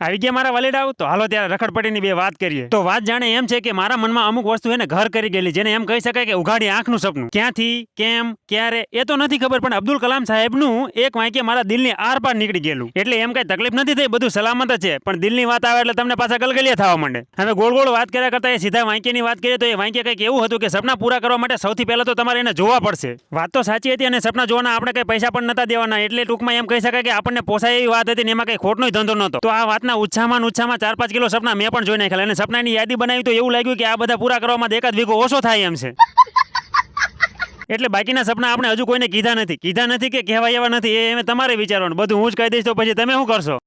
આવી ગયા મારા વલેડાઓ? તો હાલો ત્યારે રખડપટીની બે વાત કરીએ. તો વાત જાણે એમ છે કે મારા મનમાં અમુક વસ્તુ એને ઘર કરી ગયેલી, જેને એમ કહી શકાય કે ઉઘાડી આંખનું સપનું. ક્યાંથી, કેમ, ક્યારે, એ તો નથી ખબર, પણ અબ્દુલ કલામ સાહેબનું એક વાંકે મારા દિલની આરપાર નીકળી ગયેલું. એટલે એમ કઈ તકલીફ નથી થઈ, બધું સલામત છે, પણ દિલની વાત આવે એટલે તમને પાછા ગલગલિયા થવા માંડે. હવે ગોળ ગોળ વાત કર્યા કરતા એ સીધા વાંકીની વાત કરીએ તો એ વાંકી કંઈક એવું હતું કે સપના પૂરા કરવા માટે સૌથી પહેલા તો તમારે એને જોવા પડશે. વાત તો સાચી હતી અને સપના જોવાના આપણે કઈ પૈસા પણ નતા દેવાના, એટલે ટૂંકમાં એમ કહી શકાય કે આપણને પોસાય એવી વાત હતી ને એમાં કઈ ખોટનો ધંધો નહોતો. તો આ વાતના ઉત્સાહમાં ઓછામાં ઓછામાં ચાર પાંચ કિલો સપના મેં પણ જોઈ નાખેલા અને સપનાની યાદી બનાવી તો એવું લાગ્યું કે આ બધા પૂરા કરવામાં એકાદ વીઘો ઓછો થાય એમ છે. એટલે બાકીના સપના આપણે હજુ કોઈને કીધા નથી. કીધા નથી કે કહેવાય એવા નથી. એ તમારે વિચારવાનું. બધું હું જ કહી દઈશ તો પછી તમે શું કરશો?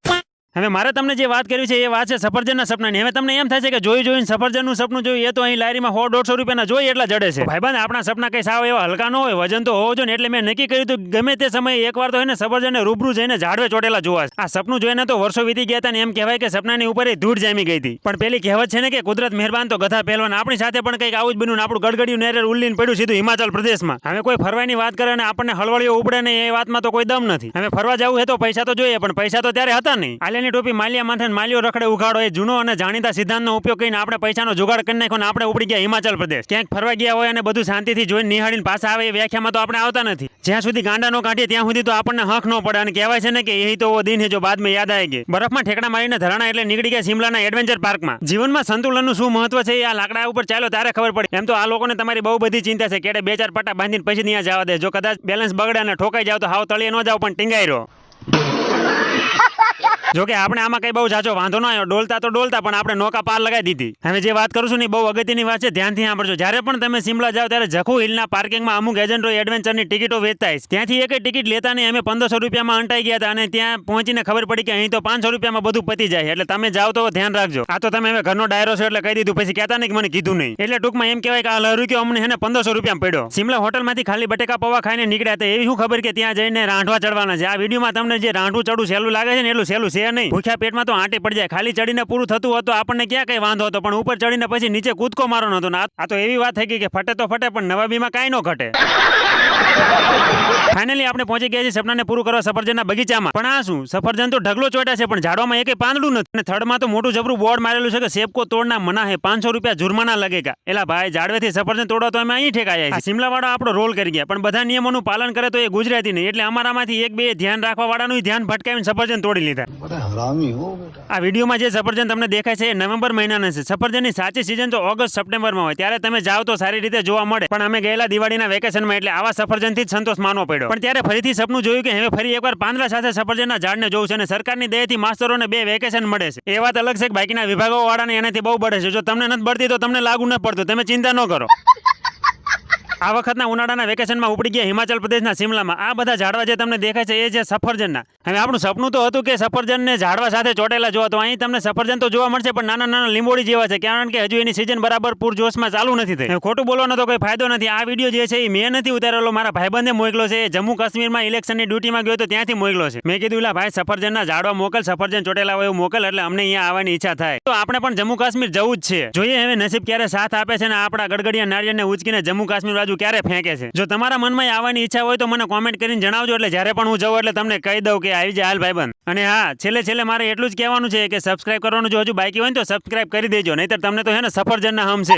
હવે મારે તમને જે વાત કરવી છે એ વાત છે સફરજનના સપનાની હવે તમને એમ થાય છે કે જોઈ જોઈને સફરજનનું સપનું જોયું, એ તો અહીં લારીમાં સો દોઢસો રૂપિયાના જોઈ એટલા જડે છે. ભાઈબંધ આપણા સપના કઈ સાવ એવા હલકા ન હોય, વજન તો હોવો જોઈએ એટલે મેં નક્કી કર્યું હતું ગમે તે સમયે એકવાર તો એને સફરજનને રૂબરૂ જઈને ઝાડવે ચોટેલા જોવા આ સપનું જોઈને તો વર્ષો વીતી ગયા હતા ને એમ કહેવાય કે સપનાની ઉપર એ ધૂળ જામી ગઈ હતી. પણ પેલી કહેવત છે ને કે કુદરત મહેરબાન તો ગધા પહેલવાન. આપણી સાથે પણ કંઈક આવું જ બન્યું ને આપણું ગડગડિયું નેરે ઉલ્લીને પડ્યું સીધું હિમાચલ પ્રદેશમાં. હવે કોઈ ફરવાની વાત કરે અને આપણને હળવળીઓ ઉપડે ને એ વાતમાં તો કોઈ દમ નથી. હવે ફરવા જવું હે તો પૈસા તો જોઈએ, પણ પૈસા તો ત્યારે હતા નહીં. આલિયાની ટોપી માલિયા માથે માલિયો રખડે ઉઘાડો, એ જૂનો અને જાણીતા સિદ્ધાંતનો ઉપયોગ કરીને આપણે પૈસાનો જુગાડ કરી નાખ્યો આપણે ઉપડી ગયા હિમાચલ પ્રદેશ. ક્યાંક ફરવા ગયા હોય અને બધું શાંતિથી જોઈને નિહાળીને પાછા આવે એ વ્યાખ્યામાં તો આપણે આવતા નથી. જ્યાં સુધી ગાંડા નો કાઢીએ ત્યાં સુધી તો આપણને હક ન પડે અને કહેવાય છે ને કે એ તો દિન હે જો બાદમાં યાદ યાદ ગઈ. બરફમાં ઠેકડા મારીને ધરાણા એટલે નીકળી ગયા શિમલાના એડવેન્ચર પાર્કમાં. જીવનમાં સંતુલનનું શું મહત્વ છે એ આ લાકડા ઉપર ચાલો ત્યારે ખબર પડે. એમ તો આ લોકોને તમારી બહુ બધી ચિંતા છે. કેડે બે ચાર પટ્ટા બાંધીને પછી ત્યાં જવા દે. જો કદાચ બેલેન્સ બગડે અને ઠોકાઈ જાવ તો હાવ તળિયે ન જાવ પણ ટીંગાઈ રહો. જો કે આપણે આમાં કઈ બહુ જાજો વાંધો ન આવ્યો. ડોલતા તો ડોલતા, પણ આપણે નોકા પાર લગાવી દીધી. હવે જે વાત કરું છું ને બહુ અગત્યની વાત છે, ધ્યાનથી સાંભળજો. જ્યારે પણ તમે સિમલા જાઓ, ત્યારે જખુ હિલના પાર્કિંગમાં અમુક એજન્ટો એડવેન્ચરની ટિકિટો વેચતા હોય. ત્યાંથી એક ટિકિટ લેતા નહીં, અમે પંદરસો રૂપિયામાં અંટાઈ ગયા હતા અને ત્યાં પહોંચીને ખબર પડી કે અહીં તો પાંચસો રૂપિયામાં બધું પતી જાય. એટલે તમે જાઓ તો ધ્યાન રાખજો. આ તો તમે હવે ઘરનો ડાયરો છો એટલે કહી દીધું. પછી કહેતા નહીં કે મને કીધું નહીં. એટલે ટૂંકમાં એમ કહેવાય કે આ લહરુક્યો અમને એને પંદરસો રૂપિયામાં પડ્યો. સિમલા હોટલમાંથી ખાલી બટેકા પૌવા ખાઈને નીકળ્યા હતા. એવી શું ખબર કે ત્યાં જઈને રાંઠવા ચડવાના છે. આ વિડીયોમાં તમને જે રાંધવું ચડું સહેલું લાગે છે ને, એટલું સહેલું છે નહીં. ભૂખ્યા પેટમાં તો આંટી પડી જાય. ખાલી ચડીને પૂરું થતું હતું આપણને ક્યાં કઈ વાંધો હતો? પણ ઉપર ચડીને પછી નીચે કૂદકો મારો નતો આ તો એવી વાત થઈ ગઈ કે ફટે તો ફટે, પણ નવાબીમાં કાંઈ ન ઘટે. ફાઇનલી આપણે પહોંચી ગયા છે સપનાને પૂરું કરવા સફરજનના બગીચામાં. પણ આ શું? સફરજન તો ઢગલો ચોટા છે પણ ઝાડવામાં એકે પાંદડું નથી. અને થડમાં તો મોટું જબરું બોર્ડ મારેલું છે કે સેબકો તોડના મના હે પાંચસો રૂપિયા જુર્માના લગેગા એલા ભાઈ ઝાડવેથી સફરજન તોડવા તો અમે અહીં ઠેકાયા છે શિમલાવાળો આપણો રોલ કરી ગયા. પણ બધા નિયમોનું પાલન કરે તો એ ગુજરાતી નહીં. એટલે અમારામાંથી એક બે ધ્યાન રાખવા વાળાનું ધ્યાન ભટકાવીને સફરજન તોડી લીધા. આ વિડીયોમાં જે સફરજન તમને દેખાય છે એ નવેમ્બર મહિનાના છે. સફરજનની સાચી સિઝન તો ઓગસ્ટ સપ્ટેમ્બરમાં હોય. ત્યારે તમે જાઓ તો સારી રીતે જોવા મળે. પણ અમે ગયેલા દિવાળીના વેકેશનમાં એટલે આવા સફરજન સફરજનથી જ સંતોષ માનવો પડ્યો. પણ ત્યારે ફરીથી સપનું જોયું કે હવે ફરી એકવાર પાંદડા સાથે સફરજનના ઝાડને જોવું છે અને સરકારની દયાથી માસ્તરોને બે વેકેશન મળે છે. એ વાત અલગ છે કે બાકીના વિભાગો વાળાને એનાથી બહુ બળે છે. જો તમને નથી બળતી તો તમને લાગુ ન પડતું. તમે ચિંતા ન કરો. આ વખતના ઉનાળાના વેકેશનમાં ઉપડી ગયા હિમાચલ પ્રદેશના સિમલામાં આ બધા ઝાડવા જે તમને દેખાય છે એ છે સફરજનના. અને આપણું સપનું તો હતું કે સફરજનને ઝાડવા સાથે ચોટેલા જોવા. તો અહીં તમને સફરજન તો જોવા મળશે, પણ નાના નાના લીંબોડી જેવા છે. કારણ કે હજુ એની સિઝન બરાબર પૂરજોશમાં ચાલુ નથી થઈ. ખોટું બોલવાનો તો કોઈ ફાયદો નથી. આ વીડિયો જે છે એ મેં નથી ઉતારેલો, મારા ભાઈબંધે મોકલો છે. એ જમ્મુ કાશ્મીરમાં ઇલેક્શનની ડ્યુટીમાં ગયો તો ત્યાંથી મોકલો છે. મેં કીધું, લા ભાઈ, સફરજનના ઝાડવા મોકલ, સફરજન ચોટેલા હોય એવું મોકલ, એટલે અમને અહીંયા આવવાની ઈચ્છા થાય. તો આપણે પણ જમ્મુ કાશ્મીર જવું જ છે. જોઈએ હવે નસીબ ક્યારે સાથ આપે છે ને આપણા ગડગડિયા નારિયેળને ઉચકીને જમ્મુ કાશ્મીર બાજુ ક્યારે ફેંકે છે? જો તમારા મનમાં આવવાની ઈચ્છા હોય તો મને કોમેન્ટ કરીને જણાવજો, એટલે જ્યારે પણ હું જાઉં એટલે તમને કહી દઉં કે આવી જાય હાલ ભાઈબંધ. અને હા, છેલ્લે છેલ્લે મારે એટલું જ કહેવાનું છે કે સબસ્ક્રાઇબ કરવાનું જો હજુ બાકી હોય તો સબસ્ક્રાઇબ કરી દેજો, નહીતર તમને તો હે ને સફરજનના હમ છે.